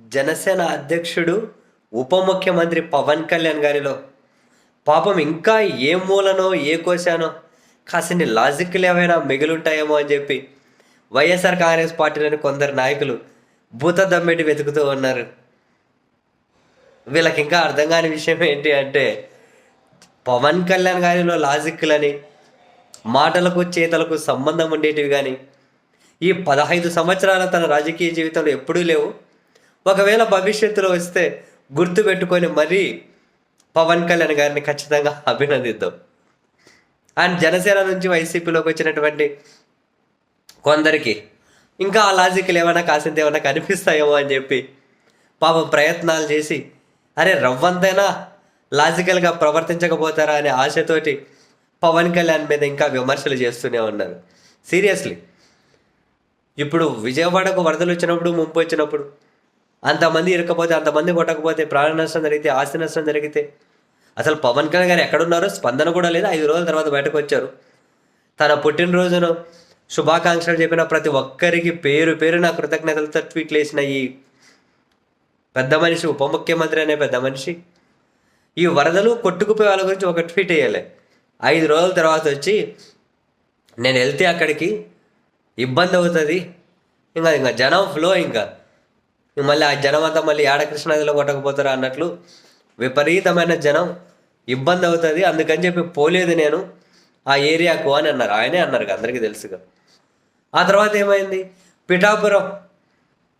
జనసేన అధ్యక్షుడు ఉప ముఖ్యమంత్రి పవన్ కళ్యాణ్ గారిలో. పాపం ఇంకా ఏ మూలనో ఏ కోశానో కాసిన్ని లాజిక్లు ఏమైనా మిగులుంటాయేమో అని చెప్పి వైఎస్ఆర్ కాంగ్రెస్ పార్టీలోని కొందరు నాయకులు భూత దమ్మెటి వెతుకుతూ ఉన్నారు. వీళ్ళకి ఇంకా అర్థం కాని విషయం ఏంటి అంటే పవన్ కళ్యాణ్ గారిలో లాజిక్లని మాటలకు చేతలకు సంబంధం ఉండేటివి కానీ ఈ పదహైదు సంవత్సరాల తన రాజకీయ జీవితంలో ఎప్పుడూ లేవు. ఒకవేళ భవిష్యత్తులో వస్తే గుర్తు పెట్టుకొని మరీ పవన్ కళ్యాణ్ గారిని ఖచ్చితంగా అభినందిద్దాం. అండ్ జనసేన నుంచి వైసీపీలోకి వచ్చినటువంటి కొందరికి ఇంకా ఆ లాజిక్లు ఏమైనా కాసింత ఏమైనా కనిపిస్తాయేమో అని చెప్పి పాపం ప్రయత్నాలు చేసి అరే రవ్వంతైనా లాజికల్గా ప్రవర్తించకపోతారా అనే ఆశతోటి పవన్ కళ్యాణ్ మీద ఇంకా విమర్శలు చేస్తూనే ఉన్నారు. సీరియస్లీ. ఇప్పుడు విజయవాడకు వరదలు వచ్చినప్పుడు ముంపు వచ్చినప్పుడు అంతమంది ఇరకపోతే అంతమంది కొట్టకపోతే ప్రాణ నష్టం జరిగితే ఆస్తి నష్టం జరిగితే అసలు పవన్ కళ్యాణ్ గారు ఎక్కడున్నారో స్పందన కూడా లేదు. ఐదు రోజుల తర్వాత బయటకు వచ్చారు. తన పుట్టినరోజును శుభాకాంక్షలు చెప్పిన ప్రతి ఒక్కరికి పేరు పేరు నా కృతజ్ఞతలతో ట్వీట్లు వేసిన ఈ పెద్ద మనిషి ఉప ముఖ్యమంత్రి అనే పెద్ద మనిషి ఈ వరదలు కొట్టుకుపోయే వాళ్ళ గురించి ఒక ట్వీట్ వేయాలి. ఐదు రోజుల తర్వాత వచ్చి నేను వెళ్తే అక్కడికి ఇబ్బంది అవుతుంది. ఇంకా ఇంకా జనం ఫ్లో ఇంకా ఇంక. మళ్ళీ ఆ జనం అంతా మళ్ళీ ఏడ కృష్ణాదిలో కొట్టకపోతారా అన్నట్లు విపరీతమైన జనం ఇబ్బంది అవుతుంది. అందుకని చెప్పి పోలేదు నేను ఆ ఏరియాకు అని అన్నారు. ఆయనే అన్నారు అందరికీ తెలుసుగా ఆ తర్వాత ఏమైంది? పిఠాపురం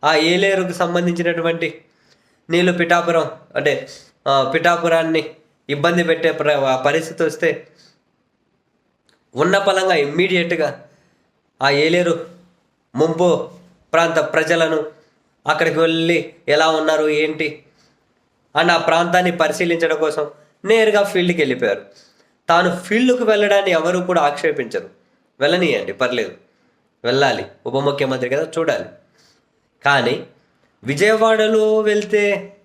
ఆ ఏలేరుకు సంబంధించినటువంటి నీళ్ళు పిఠాపురం అంటే పిఠాపురాన్ని ఇబ్బంది పెట్టే ప్ర పరిస్థితి వస్తే ఉన్న పలంగా ఇమ్మీడియట్గా ఆ ఏలేరు ముంపు ప్రాంత ప్రజలను అక్కడికి వెళ్ళి ఎలా ఉన్నారు ఏంటి? అని ఆ ప్రాంతాన్ని పరిశీలించడం కోసం నేరుగా ఫీల్డ్కి వెళ్ళిపోయారు. తాను ఫీల్డ్కు వెళ్ళడాన్ని ఎవరు కూడా ఆక్షేపించరు. వెళ్ళనీయండి పర్లేదు. వెళ్ళాలి ఉప ముఖ్యమంత్రి కదా చూడాలి. కానీ విజయవాడలో వెళ్తే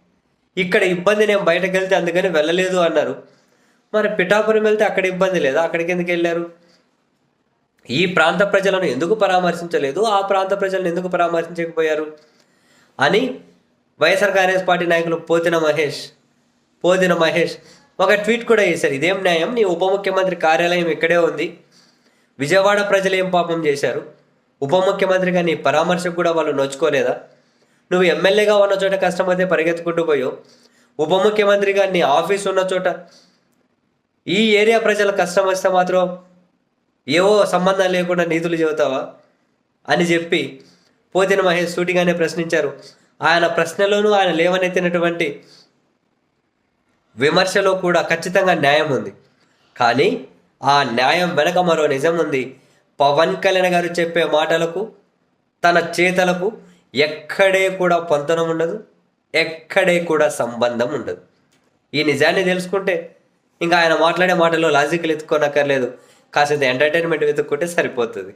ఇక్కడ ఇబ్బంది నేను బయటకు వెళ్తే అందుకని వెళ్ళలేదు అన్నారు. మరి పిఠాపురం వెళ్తే అక్కడ ఇబ్బంది లేదా? అక్కడికి ఎందుకు వెళ్ళారు? ఈ ప్రాంత ప్రజలను ఎందుకు పరామర్శించలేదు? ఆ ప్రాంత ప్రజలను ఎందుకు పరామర్శించకపోయారు? అని వైఎస్ఆర్ కాంగ్రెస్ పార్టీ నాయకులు పోతిన మహేష్ పోతిన మహేష్ ఒక ట్వీట్ కూడా చేశారు. ఇదేం న్యాయం? నీ ఉప ముఖ్యమంత్రి కార్యాలయం ఇక్కడే ఉంది. విజయవాడ ప్రజలు ఏం పాపం చేశారు? ఉప ముఖ్యమంత్రిగా నీ పరామర్శకు కూడా వాళ్ళు నోచుకోలేదా నువ్వు ఎమ్మెల్యేగా ఉన్న చోట కష్టమైతే పరిగెత్తుకుంటూ పోయావు. ఉప ముఖ్యమంత్రిగా నీ ఆఫీస్ ఉన్న చోట ఈ ఏరియా ప్రజల కష్టం వస్తే మాత్రం ఏవో సంబంధం లేకుండా నీతులు చెబుతావా? అని చెప్పి పోతిన మహేష్ సూటిగానే ప్రశ్నించారు. ఆయన ప్రశ్నలోనూ ఆయన లేవనెత్తినటువంటి విమర్శలో కూడా ఖచ్చితంగా న్యాయం ఉంది. కానీ ఆ న్యాయం వెనక మరో నిజం ఉంది. పవన్ కళ్యాణ్ గారు చెప్పే మాటలకు తన చేతలకు ఎక్కడే కూడా పొంతనం ఉండదు ఎక్కడే కూడా సంబంధం ఉండదు. ఈ నిజాన్ని తెలుసుకుంటే ఇంకా ఆయన మాట్లాడే మాటలో లాజికల్ ఎత్తుకోనక్కర్లేదు. కాసేది ఎంటర్టైన్మెంట్ వెతుక్కుంటే సరిపోతుంది.